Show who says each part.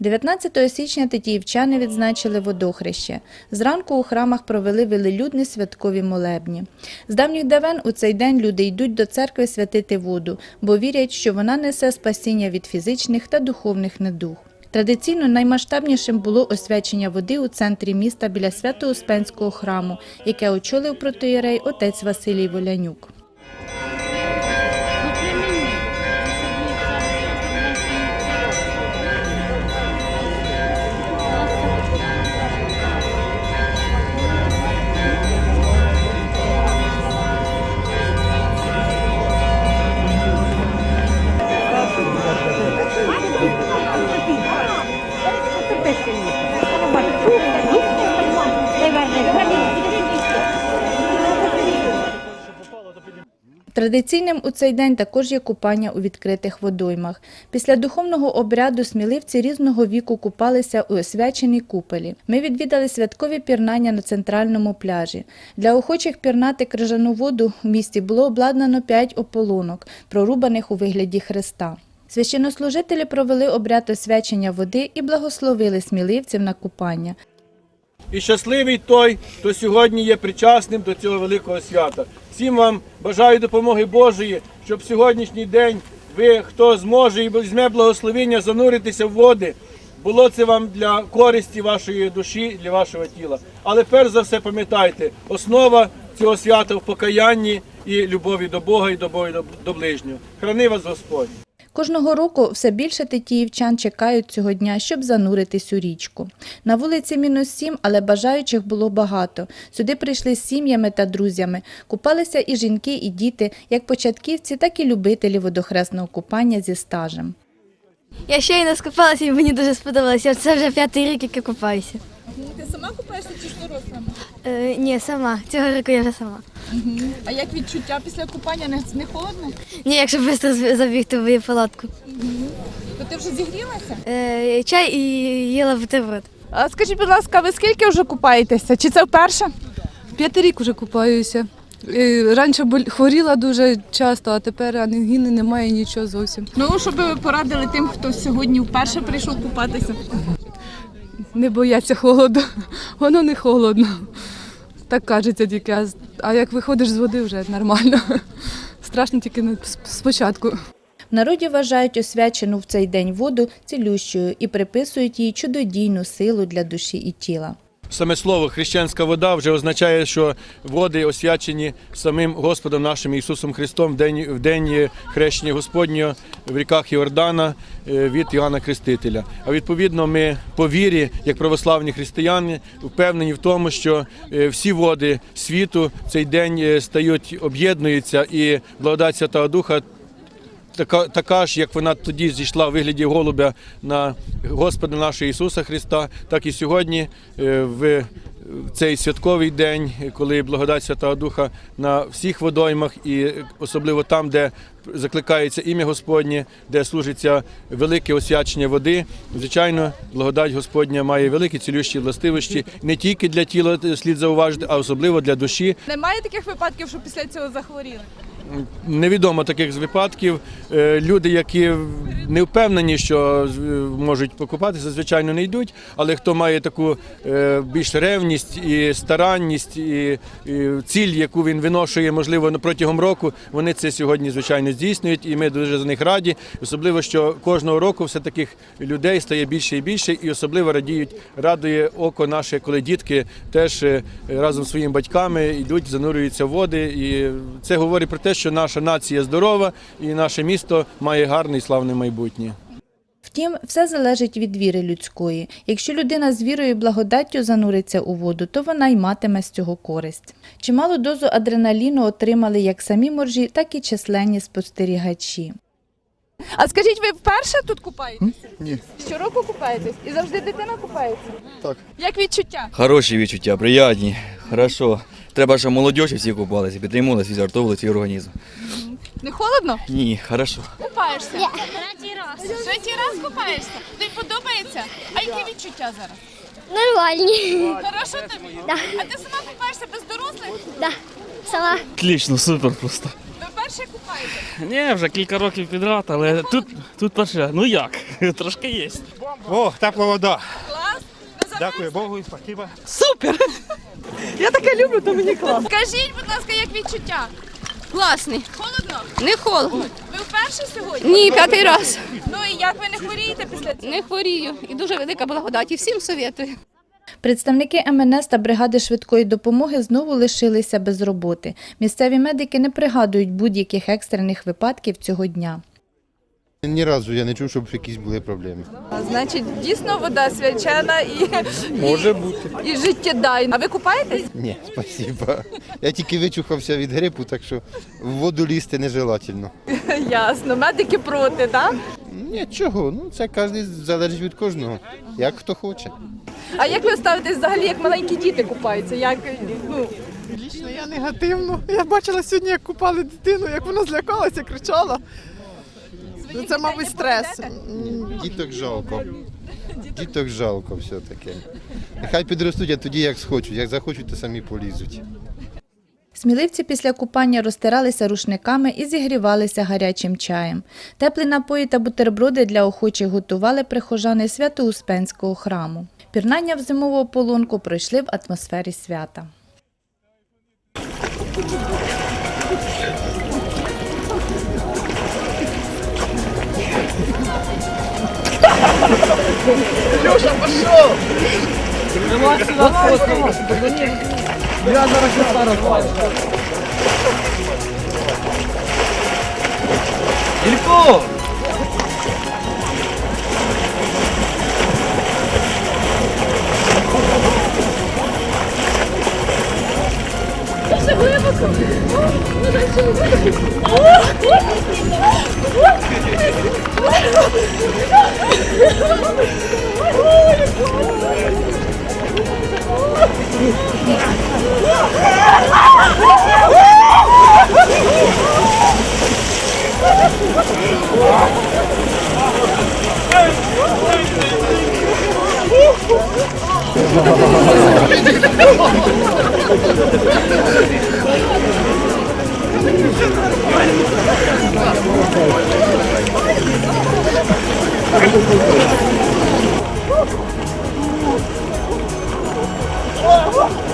Speaker 1: 19 січня тетіївчани відзначили водохреще. Зранку у храмах провели велелюдні святкові молебні. З давніх давен у цей день люди йдуть до церкви святити воду, бо вірять, що вона несе спасіння від фізичних та духовних недуг. Традиційно наймасштабнішим було освячення води у центрі міста біля Свято-Успенського храму, яке очолив протоєрей отець Василій Волянюк. Традиційним у цей день також є купання у відкритих водоймах. Після духовного обряду сміливці різного віку купалися у освяченій купелі. Ми відвідали святкові пірнання на центральному пляжі. Для охочих пірнати крижану воду в місті було обладнано п'ять ополонок, прорубаних у вигляді хреста. Священнослужителі провели обряд освячення води і благословили сміливців на купання.
Speaker 2: І щасливий той, хто сьогодні є причасним до цього великого свята. Всім вам бажаю допомоги Божої, щоб сьогоднішній день ви, хто зможе і візьме благословення зануритися в води, було це вам для користі вашої душі, для вашого тіла. Але перш за все пам'ятайте, основа цього свята в покаянні і любові до Бога і до Бога до- ближнього. Храни вас Господь.
Speaker 1: Кожного року все більше тетіївчан чекають цього дня, щоб зануритись у річку. На вулиці мінус сім, але бажаючих було багато. Сюди прийшли з сім'ями та друзями. Купалися і жінки, і діти, як початківці, так і любителі водохресного купання зі стажем.
Speaker 3: Я щойно скупалася і мені дуже сподобалося. Це вже п'ятий рік, як я купаюся.
Speaker 4: Ти сама купаєшся чи з дорослими?
Speaker 3: Е, ні, сама. Цього року я вже сама.
Speaker 4: А як відчуття після купання не, не холодно?
Speaker 3: Ні, якщо швидко з- забігти в палатку.
Speaker 4: То ти вже зігрілася?
Speaker 3: Е, чай і їла бутерброд.
Speaker 4: А скажіть, будь ласка, ви скільки вже купаєтеся? Чи це вперше?
Speaker 5: П'ятий рік вже купаюся. Е, Раніше боль- хворіла дуже часто, а тепер ангіни немає нічого зовсім.
Speaker 4: Ну, щоб ви порадили тим, хто сьогодні вперше прийшов купатися.
Speaker 5: Не бояться холоду. Воно не холодно. Так кажеться тільки. А, а як виходиш з води, вже нормально. Страшно тільки спочатку.
Speaker 1: В народі вважають освячену в цей день воду цілющою і приписують їй чудодійну силу для душі і тіла.
Speaker 2: Саме слово хрещенська вода вже означає, що води освячені самим Господом нашим Ісусом Христом в день, в день хрещення Господнього в ріках Йордана е, від Іоанна Хрестителя. А відповідно, ми по вірі, як православні християни, впевнені в тому, що е, всі води світу цей день е, стають, об'єднуються, і благодать Святого Духа така, така ж, як вона тоді зійшла в вигляді голубя на Господа нашого Ісуса Христа, так і сьогодні е, в цей святковий день, коли благодать Святого Духа на всіх водоймах, і особливо там, де закликається ім'я Господнє, де служиться велике освячення води. Звичайно, благодать Господня має великі цілющі властивості не тільки для тіла слід зауважити, а особливо для душі.
Speaker 4: Немає таких випадків, що після цього захворіли?
Speaker 2: Невідомо таких випадків. Е, Люди, які не впевнені, що е, можуть покупатися, звичайно, не йдуть. Але хто має таку е, більш ревність і старанність, і, ціль, яку він виношує, можливо, протягом року, вони це сьогодні, звичайно, здійснюють, і ми дуже за них раді. Особливо, що кожного року все таких людей стає більше і більше, і особливо радіють, радує око наше, коли дітки теж разом з своїми батьками йдуть, занурюються в води. І це говорить про те, що наша нація здорова і наше місто має гарне і славне майбутнє.
Speaker 1: Втім, все залежить від віри людської. Якщо людина з вірою і благодаттю зануриться у воду, то вона й матиме з цього користь. Чималу дозу адреналіну отримали як самі моржі, так і численні спостерігачі.
Speaker 4: А скажіть, ви вперше тут купаєтеся?
Speaker 6: Ні.
Speaker 4: Щороку купаєтесь? І завжди дитина купається?
Speaker 6: Так.
Speaker 4: Як відчуття?
Speaker 7: Хороші відчуття, приятні, хорошо. Треба, щоб молодь всі купалися, підтримувалися, відзартовували свій організм.
Speaker 4: Не холодно?
Speaker 7: Ні, хорошо.
Speaker 4: Купаєшся? Третій раз. Третій раз купаєшся? Тобі подобається? А які відчуття зараз?
Speaker 8: Нормальні.
Speaker 4: Хорошо тобі?
Speaker 8: Да.
Speaker 4: А ти сама купаєшся без дорослих?
Speaker 8: Да. Сама.
Speaker 7: Отлично, супер просто.
Speaker 4: Ви Вперше купаєтесь?
Speaker 6: Ні, вже кілька років підряд, але тут, тут перше. Ну як? Трошки є.
Speaker 8: О, тепла вода. Дякую Богу і спасибо.
Speaker 5: Супер! Я таке люблю, то мені клас.
Speaker 4: Скажіть, будь ласка, як відчуття?
Speaker 3: Класний.
Speaker 4: Холодно?
Speaker 3: Не холодно.
Speaker 4: Ви вперше сьогодні?
Speaker 3: Ні, п'ятий раз.
Speaker 4: Ну і як ви не хворієте після цього?
Speaker 3: Не хворію. І дуже велика благодать. І всім советую.
Speaker 1: Представники МНС та бригади швидкої допомоги знову лишилися без роботи. Місцеві медики не пригадують будь-яких екстрених випадків цього дня.
Speaker 9: Ні разу я не чув, щоб якісь були проблеми.
Speaker 4: Значить, дійсно вода свячена і,
Speaker 9: Може бути.
Speaker 4: і життєдайна. А ви купаєтесь?
Speaker 9: Ні, спасибо. Я тільки вичухався від грипу, так що в воду лізти нежелательно.
Speaker 4: Ясно. Медики проти, так?
Speaker 9: Ні, чого? Ну це кожен залежить від кожного. Як хто хоче.
Speaker 4: А як ви ставитесь взагалі, як маленькі діти купаються? Як, ну,
Speaker 10: Лічно я негативно. Я бачила сьогодні, як купали дитину, як вона злякалася, кричала. Ну, Це, мабуть, стрес.
Speaker 9: Діток жалко. Діток жалко все-таки. Нехай підростуть, а тоді як схочуть. Як захочуть, то самі полізуть.
Speaker 1: Сміливці після купання розтиралися рушниками і зігрівалися гарячим чаєм. Теплі напої та бутерброди для охочих готували прихожани Свято-Успенського храму. Пірнання в зимову ополонку пройшли в атмосфері свята. Леша, пошел! Я зараз не зараз бачу.
Speaker 7: Ілько! Леша, Oh, my God. 와, 와.